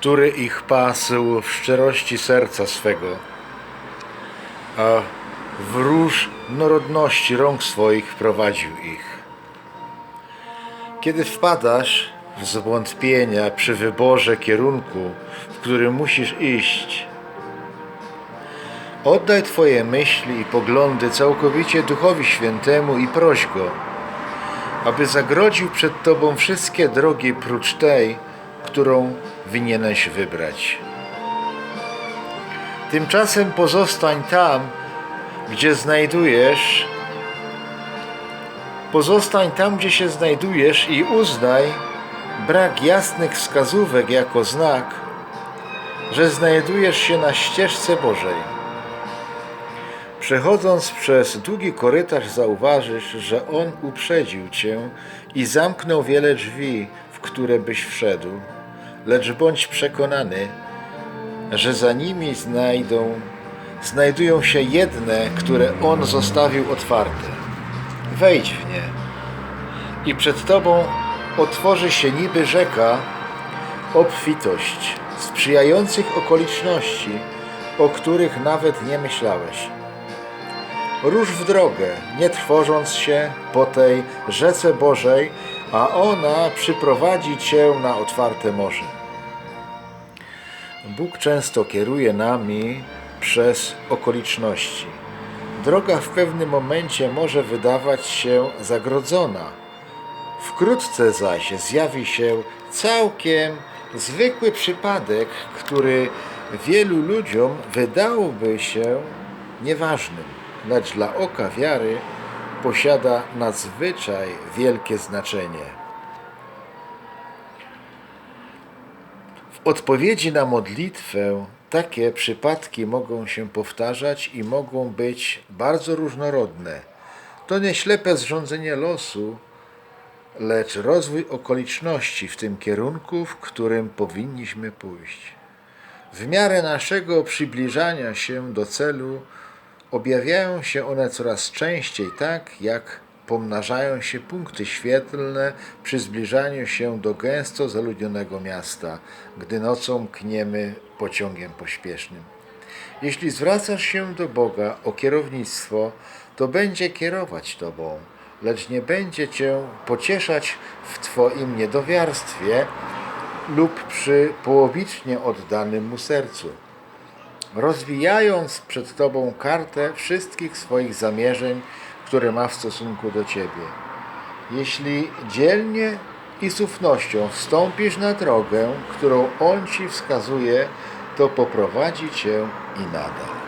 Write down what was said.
który ich pasł w szczerości serca swego, a w różnorodności rąk swoich prowadził ich. Kiedy wpadasz w zwątpienia przy wyborze kierunku, w którym musisz iść, oddaj Twoje myśli i poglądy całkowicie Duchowi Świętemu i proś Go, aby zagrodził przed Tobą wszystkie drogi prócz tej, którą winieneś wybrać. Tymczasem pozostań tam, gdzie znajdujesz, pozostań tam, gdzie się znajdujesz i uznaj brak jasnych wskazówek jako znak, że znajdujesz się na ścieżce Bożej. Przechodząc przez długi korytarz zauważysz, że On uprzedził Cię i zamknął wiele drzwi, w które byś wszedł, lecz bądź przekonany, że za nimi znajdą, znajdują się jedne, które On zostawił otwarte. Wejdź w nie i przed Tobą otworzy się niby rzeka obfitość sprzyjających okoliczności, o których nawet nie myślałeś. Rusz w drogę, nie trwożąc się po tej rzece Bożej, a ona przyprowadzi Cię na otwarte morze. Bóg często kieruje nami przez okoliczności. Droga w pewnym momencie może wydawać się zagrodzona. Wkrótce zaś zjawi się całkiem zwykły przypadek, który wielu ludziom wydałoby się nieważnym, lecz dla oka wiary posiada nadzwyczaj wielkie znaczenie. W odpowiedzi na modlitwę takie przypadki mogą się powtarzać i mogą być bardzo różnorodne. To nie ślepe zrządzenie losu, lecz rozwój okoliczności w tym kierunku, w którym powinniśmy pójść. W miarę naszego przybliżania się do celu objawiają się one coraz częściej tak, jak pomnażają się punkty świetlne przy zbliżaniu się do gęsto zaludnionego miasta, gdy nocą kniemy pociągiem pośpiesznym. Jeśli zwracasz się do Boga o kierownictwo, to będzie kierować Tobą, lecz nie będzie Cię pocieszać w Twoim niedowiarstwie lub przy połowicznie oddanym Mu sercu rozwijając przed Tobą kartę wszystkich swoich zamierzeń, które ma w stosunku do Ciebie. Jeśli dzielnie i z ufnością wstąpisz na drogę, którą On Ci wskazuje, to poprowadzi Cię i nadal.